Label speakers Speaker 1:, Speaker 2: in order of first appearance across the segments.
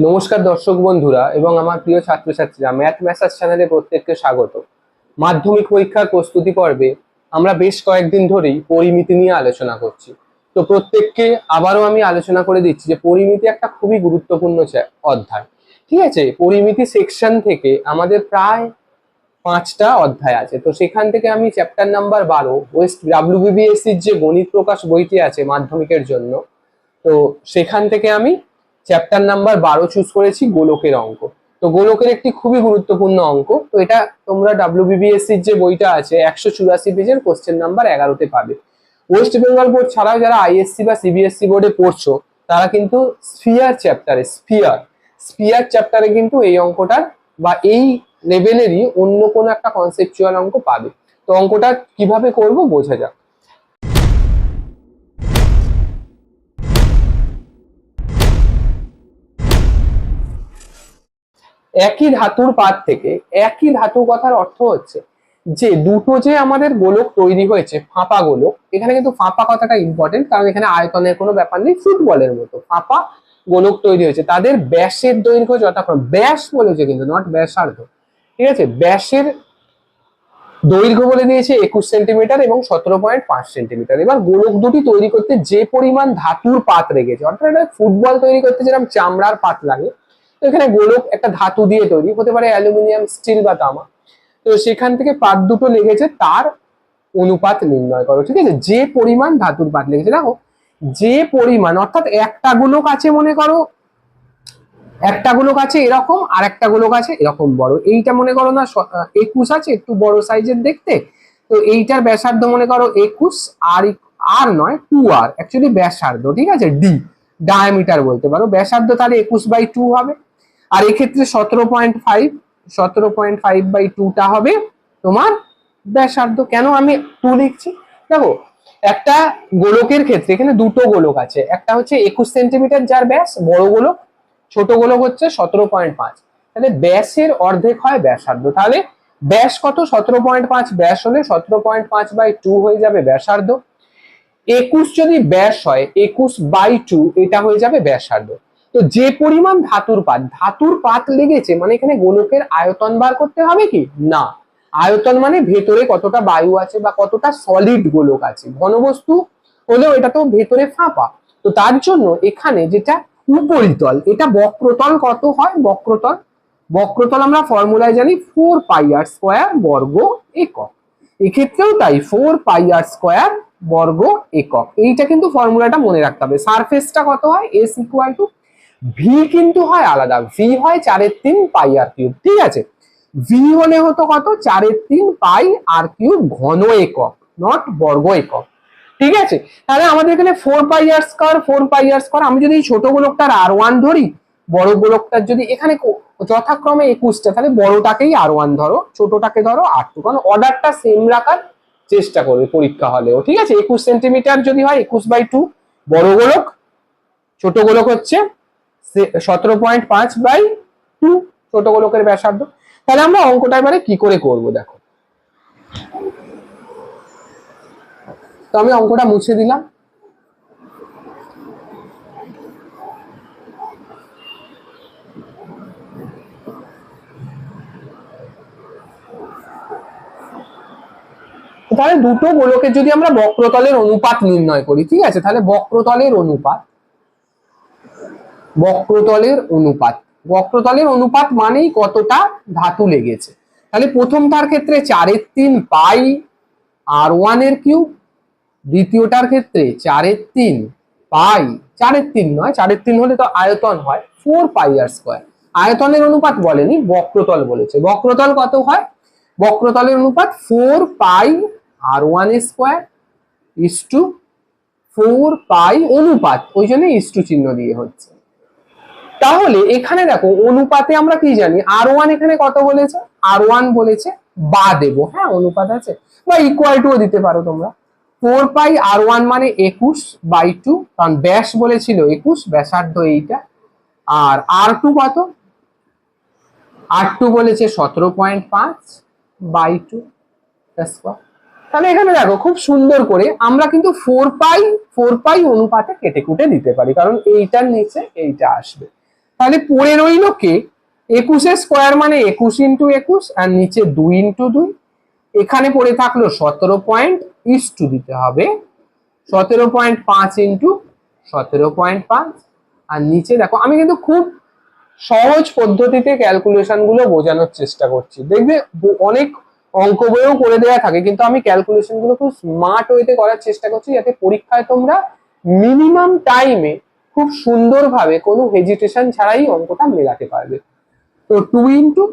Speaker 1: নমস্কার দর্শক বন্ধুরা এবং আমার প্রিয় ছাত্রছাত্রীরা ম্যাথ ম্যাসাজ চ্যানেলে প্রত্যেককে স্বাগত। মাধ্যমিক পরীক্ষার প্রস্তুতি পর্বে আমরা বেশ কয়েকদিন ধরেই পরিমিতি নিয়ে আলোচনা করছি। তো প্রত্যেককে আবারও আমি আলোচনা করে দিচ্ছি যে পরিমিতি একটা খুবই গুরুত্বপূর্ণ অধ্যায়। ঠিক আছে? পরিমিতি সেকশন থেকে আমাদের প্রায় পাঁচটা অধ্যায় আছে। তো সেখান থেকে আমি চ্যাপ্টার নাম্বার বারো ওয়েস্ট ডাব্লিউবিবিএসসির যে গণিত প্রকাশ বইটি আছে মাধ্যমিকের জন্য, তো সেখান থেকে আমি চ্যাপ্টার নাম্বার বারো চুজ করেছি গোলকের অঙ্ক। তো গোলকের একটি খুবই গুরুত্বপূর্ণ অঙ্ক। তো এটা তোমরা ডাব্লিউবিবিএসসির যে বইটা আছে, একশো চুরাশি পেজের কোশ্চেন নাম্বার এগারোতে পাবে। ওয়েস্ট বেঙ্গল বোর্ড ছাড়াও যারা আইএসসি বা সিবিএসসি বোর্ডে পড়ছো, তারা কিন্তু স্ফিয়ার চ্যাপ্টারে স্ফিয়ার স্ফিয়ার চ্যাপ্টারে কিন্তু এই অঙ্কটার বা এই লেভেলেরই অন্য কোনো একটা কনসেপচুয়াল অঙ্ক পাবে। তো অঙ্কটা কীভাবে করব বোঝা যাক। একই ধাতুর পাত থেকে একই ধাতু কথার অর্থ হচ্ছে যে দুটো যে আমাদের গোলক তৈরি হয়েছে, ফাঁপা গোলক, এখানে কিন্তু ফাঁপা কথাটা ইম্পর্টেন্ট কারণ এখানে আয়তনের কোনো ব্যাপার নেই, ফুটবলের মতো ফাঁপা গোলক তৈরি হয়েছে। তাদের ব্যাসের দৈর্ঘ্য যথাক্রম, ব্যাস বলেছে কিন্তু নট ব্যাসার্ধ। ঠিক আছে? ব্যাসের দৈর্ঘ্য বলে দিয়েছে একুশ সেন্টিমিটার এবং সতেরো পয়েন্ট পাঁচ সেন্টিমিটার। এবার গোলক দুটি তৈরি করতে যে পরিমাণ ধাতুর পাত রেখেছে, অর্থাৎ ফুটবল তৈরি করতে যেরকম চামড়ার পাত লাগে তো এখানে গোলক একটা ধাতু দিয়ে তৈরি, হতে পারে অ্যালুমিনিয়াম, স্টিল বা তামা। তো সেখান থেকে পাত দুটো লেগেছে, তার অনুপাত নির্ণয় করো, ঠিক আছে? যে পরিমাণ ধাতুর পাত লেগেছে, দেখো, যে পরিমাণ, অর্থাৎ একটা গোলক আছে মনে করো, একটা গোলক আছে এরকম, আর একটা গোলক আছে এরকম বড়। এইটা মনে করো না একুশ আছে, একটু বড় সাইজের দেখতে। তো এইটার ব্যাসার্ধ মনে করো একুশ, আর আর নয়, টু আর। অ্যাকচুয়ালি ব্যাসার্ধ, ঠিক আছে? ডি, ডায়ামিটার বলতে পারো। ব্যাসার্ধ তাহলে একুশ বাই টু হবে। আর এক্ষেত্রে সতেরো পয়েন্ট ফাইভ সতেরো পয়েন্ট ফাইভ বাই টুটা হবে তোমার ব্যাসার্ধ। কেন আমি টু লিখছি? দেখো, একটা গোলকের ক্ষেত্রে, এখানে দুটো গোলক আছে। একটা হচ্ছে একুশ সেন্টিমিটার যার ব্যাস, বড় গোলক, ছোট গোলক হচ্ছে সতেরো পয়েন্ট পাঁচ। তাহলে ব্যাসের অর্ধেক হয় ব্যাসার্ধ। তাহলে ব্যাস কত? সতেরো পয়েন্ট পাঁচ ব্যাস হলে সতেরো পয়েন্ট পাঁচ বাই টু হয়ে যাবে ব্যাসার্ধ। একুশ যদি ব্যাস হয়, একুশ বাই টু এটা হয়ে যাবে ব্যাসার্ধ। তো যে পরিমাণ ধাতুর পাত ধাতুর পাত লেগেছে মানে এখানে গোলকের আয়তন বার করতে হবে কি? না। আয়তন মানে ভেতরে কতটা বায়ু আছে বা কতটা সলিড গোলক আছে। ঘনবস্তু হলেও এটা তো ভেতরে ফাঁপা। তো তার জন্য এখানে যেটা উপরিতল, এটা বক্রতল কত হয়? বক্রতল? বক্রতল আমরা ফর্মুলায় জানি ফোর পাই আর স্কোয়ার বর্গ একক। এক্ষেত্রেও তাই ফোর পাই আর স্কোয়ার বর্গ একক। এইটা কিন্তু ফর্মুলাটা মনে রাখতে হবে। সারফেসটা কত হয়? এস ইকুয়াল টু ভি কিন্তু হয় আলাদা ভি হয় চারের তিন পাই আর কিউব, ঠিক আছে? ভি হলে হতো কত? চারের তিন পাই আর কিউব ঘন একক নট বর্গ একক, ঠিক আছে? তাহলে আমাদের এখানে four pi r square four pi r square আমি যদি এই ছোট গোলকটার আর ওয়ান ধরি, বড় গোলকটার যদি এখানে যথাক্রমে একুশটা, তাহলে বড়টাকেই আর ওয়ান ধরো, ছোটটাকে ধরো আর টু কারণ অর্ডারটা সেম রাখার চেষ্টা করবে পরীক্ষা হলেও, ঠিক আছে? একুশ সেন্টিমিটার যদি হয়, একুশ বাই টু বড় গোলক, ছোট গোলক হচ্ছে সতেরো পয়েন্ট পাঁচ বাই টু ছোট গোলকের ব্যাসার্ধ। তাহলে আমরা অঙ্কটা এবারে কি করে করব দেখো। তো আমি অঙ্কটা মুছে দিলাম। তাহলে দুটো গোলকের যদি আমরা বক্রতলের অনুপাত নির্ণয় করি, ঠিক আছে? তাহলে বক্রতলের অনুপাত বক্রতলের অনুপাত। বক্রতলের অনুপাত মানেই কতটা ধাতু লেগেছে। তাহলে প্রথমটার ক্ষেত্রে চারের তিন পাই আর ওয়ানের কিউব, দ্বিতীয়টার ক্ষেত্রে চারের তিন পাই। চারের তিন নয়, চারের তিন হলে তো আয়তন হয় ফোর পাই আর স্কোয়ার। আয়তনের অনুপাত বলেনি, বক্রতল বলেছে। বক্রতল কত হয়? বক্রতলের অনুপাত four pi r one square is to four pi অনুপাত। ওই জন্য ইস টু চিহ্ন দিয়ে হচ্ছে। তাহলে এখানে দেখো অনুপাতে আমরা কি জানি? আর ওয়ান এখানে কত বলেছে? আর ওয়ান বলেছে বা দেবো। হ্যাঁ অনুপাত আছে। বা ইকুয়াল টুও দিতে পারো তোমরা। ফোর পাই আর ওয়ান মানে একুশ বাই টু কারণ ব্যাস বলেছিল একুশ, ব্যাসার্ধ এইটা। আর আর টু কত? আর টু বলেছে সতেরো পয়েন্ট পাঁচ বাই টু তাহলে এখানে দেখো, খুব সুন্দর করে আমরা কিন্তু ফোর পাই ফোর পাই অনুপাতে কেটে কুটে দিতে পারি, কারণ এইটার নিচে এইটা আসবে। তাহলে পড়ে রইল কে? একুশের স্কোয়ার মানে একুশ ইন্টু একুশ আর নিচে দুই ইন্টু দুই। এখানে পড়ে থাকল সতেরো পয়েন্ট টু দিতে হবে। সতেরো পয়েন্ট পাঁচ ইন্টু সতেরো পয়েন্ট পাঁচ। আর নিচে দেখো, আমি কিন্তু খুব সহজ পদ্ধতিতে ক্যালকুলেশনগুলো বোঝানোর চেষ্টা করছি। দেখবে অনেক অঙ্ক বইও করে দেওয়া থাকে, কিন্তু আমি ক্যালকুলেশনগুলো খুব স্মার্ট ওয়েতে করার চেষ্টা করছি যাতে পরীক্ষায় তোমরা মিনিমাম টাইমে খুব সুন্দরভাবে কোনো হেজিটেশন ছাড়াই অঙ্কটা মেলাতে পারবে। তো টু ইন্টু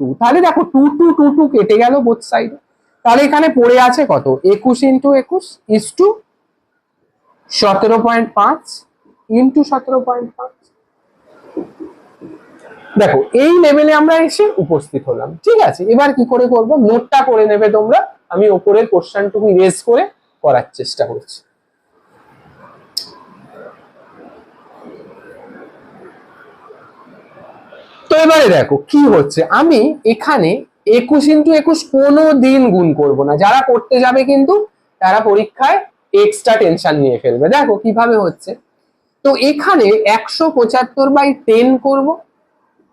Speaker 1: টু তাহলে দেখো টু টু টু টু কেটে গেল বোথ সাইডে তাহলে এখানে পড়ে আছে কত? একুশ ইন্টু একুশ ইস টু সতেরো পয়েন্ট পাঁচ ইন্টু সতেরো পয়েন্ট পাঁচ। দেখো, এই লেভেলে আমরা এসে উপস্থিত হলাম। ঠিক আছে, এবার কি করে করব? নোটটা করে নেবে তোমরা। আমি ওপরের কোশ্চেনটুকু রেজ করে করার চেষ্টা করছি তো এবারে দেখো, কি হচ্ছে? আমি এখানে একুশ ইন্টু একুশ কোনো দিন গুণ করব না। যারা করতে যাবে কিন্তু তারা পরীক্ষায় এক্সট্রা টেনশন নিয়ে ফেলবে। দেখো কীভাবে হচ্ছে। তো এখানে একশো পঁচাত্তর বাই টেন করব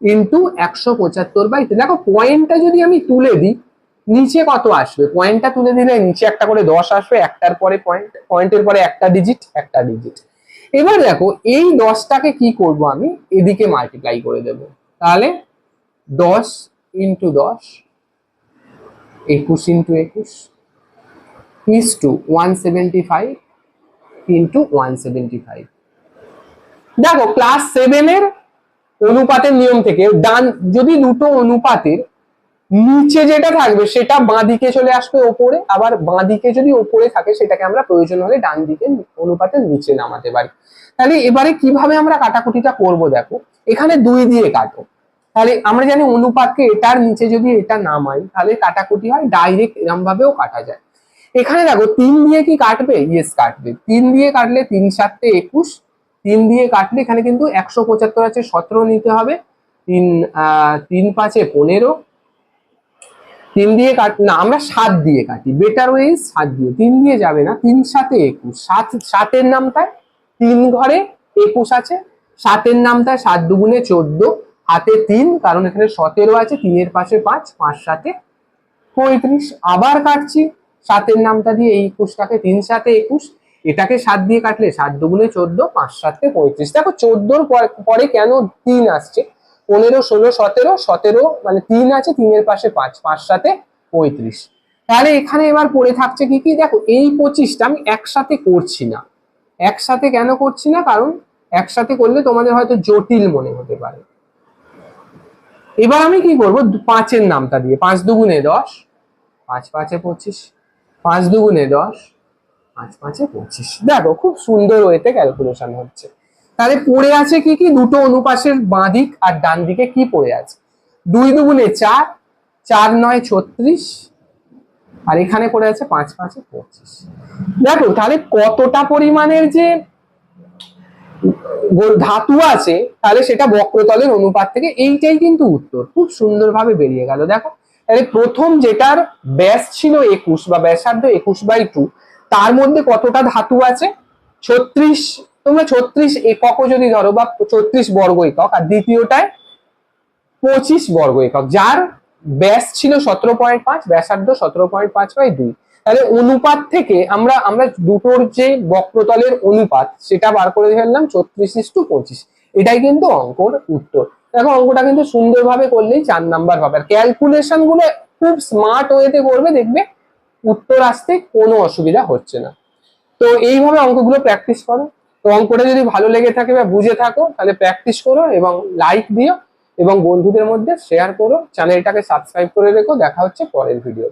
Speaker 1: ইন্টু একশো পঁচাত্তর বাই দেখো পয়েন্টটা যদি আমি তুলে দিই, নিচে কত আসবে? পয়েন্টটা তুলে দিলে নিচে একটা করে দশ আসবে, একটার পরে পয়েন্ট পয়েন্টের পরে একটা ডিজিট একটা ডিজিট এবার দেখো, এই দশটাকে কি করব আমি? এদিকে মাল্টিপ্লাই করে দেব। তাহলে দশ ইন্টু দশ, একুশ ইন্টু একুশ is to one seventy five into one seventy five দেখো ক্লাস সেভেনের অনুপাতের নিয়ম থেকে ডান, যদি দুটো অনুপাতের নিচে যেটা থাকবে সেটা বাঁ দিকে চলে আসবে ওপরে, আবার বাঁ দিকে যদি ওপরে থাকে সেটাকে আমরা প্রয়োজন হলে ডান দিকে অনুপাতের নিচে নামাতে পারি। তাহলে এবারে কীভাবে আমরা কাটাকুটিটা করব দেখো, এখানে দুই দিয়ে কাটো। তাহলে আমরা জানি অনুপাতকে এটার নিচে যদি এটা নামাই তাহলে কাটাকুটি হয় ডাইরেক্ট এরম ভাবেও কাটা যায়। এখানে দেখো, তিন দিয়ে কি কাটবে? ইয়েস কাটবে। তিন দিয়ে কাটলে তিন সাতটে একুশ, তিন দিয়ে কাটলে এখানে কিন্তু একশো পঁচাত্তর আছে, সতেরো নিতে হবে, তিন তিন পাঁচে পনেরো। তিন দিয়ে কাট, না, আমরা সাত দিয়ে কাটি বেটার ওয়েজ সাত দিয়ে। তিন দিয়ে যাবে না, তিন সাতে একুশ। সাত, সাতের নামটায় তিন ঘরে একুশ আছে, সাতের নামটায় সাত দুগুণে চোদ্দ। হাতে তিন, কারণ এখানে সতেরো আছে, তিনের পাশে পাঁচ পাঁচ সাতে পঁয়ত্রিশ। আবার কাটছি, সাতের নামটা দিয়ে এই একুশটাকে তিন সাতে একুশ, এটাকে সাত দিয়ে কাটলে সাত দুগুণে চোদ্দ, পাঁচ সাতে পঁয়ত্রিশ। দেখো চোদ্দোর পর- কেন তিন আসছে? পনেরো, ষোলো, সতেরো সতেরো মানে তিন আছে, তিনের পাশে পাঁচ পাঁচ সাতে পঁয়ত্রিশ। তাহলে এখানে এবার পড়ে থাকছে কি কি? দেখো এই পঁচিশটা আমি একসাথে করছি না। একসাথে কেন করছি না? কারণ একসাথে করলে তোমাদের হয়তো জটিল মনে হতে পারে। এবার আমি কি করব? পাঁচের নামটা দিয়ে, পাঁচ দুগুণে দশ, পাঁচ পাঁচে পঁচিশ, পাঁচ দুগুণে দশ, পাঁচ পাঁচে পঁচিশ। দেখো, খুব সুন্দর ওয়েতে ক্যালকুলেশন হচ্ছে। তাহলে পড়ে আছে কি কি? দুটো অনুপাশের বাঁ দিক আর ডান দিকে কি পড়ে আছে? দুই দুগুণে চার চার নয় ছত্রিশ, আর এখানে পড়ে আছে পাঁচ পাঁচে পঁচিশ। দেখো, তাহলে কতটা পরিমাণের যে ধাতু আছে, তাহলে সেটা বক্রতলের অনুপাত থেকে এইটাই কিন্তু উত্তর। খুব সুন্দরভাবে বেরিয়ে গেল। দেখো, তাহলে প্রথম যেটার ব্যাস ছিল একুশ বা ব্যাসার্ধ একুশ বাই টু, তার মধ্যে কতটা ধাতু আছে? ছত্রিশ। তোমরা ছত্রিশ এককও যদি ধরো বা ছত্রিশ বর্গ একক, আর দ্বিতীয়টায় পঁচিশ বর্গ একক, যার ব্যাস ছিল সতেরো পয়েন্ট পাঁচ, ব্যাসার্ধ সতেরো পয়েন্ট পাঁচ বাই দুই। তাহলে অনুপাত থেকে আমরা আমরা দুটোর যে বক্রতলের অনুপাত, সেটা বার করে ফেললাম ছত্রিশ টু পঁচিশ। এটাই কিন্তু অঙ্কর উত্তর। দেখো অঙ্কটা কিন্তু সুন্দরভাবে করলেই চার নাম্বার পাবে আর ক্যালকুলেশনগুলো খুব স্মার্ট ওয়েতে করবে, দেখবে উত্তর আসতে কোনো অসুবিধা হচ্ছে না। তো এইভাবে অঙ্কগুলো প্র্যাকটিস করো। তো অঙ্কটা যদি ভালো লেগে থাকে বা বুঝে থাকো, তাহলে প্র্যাকটিস করো এবং লাইক দিও এবং বন্ধুদের মধ্যে শেয়ার করো। চ্যানেলটাকে সাবস্ক্রাইব করে রেখো। দেখা হচ্ছে পরের ভিডিও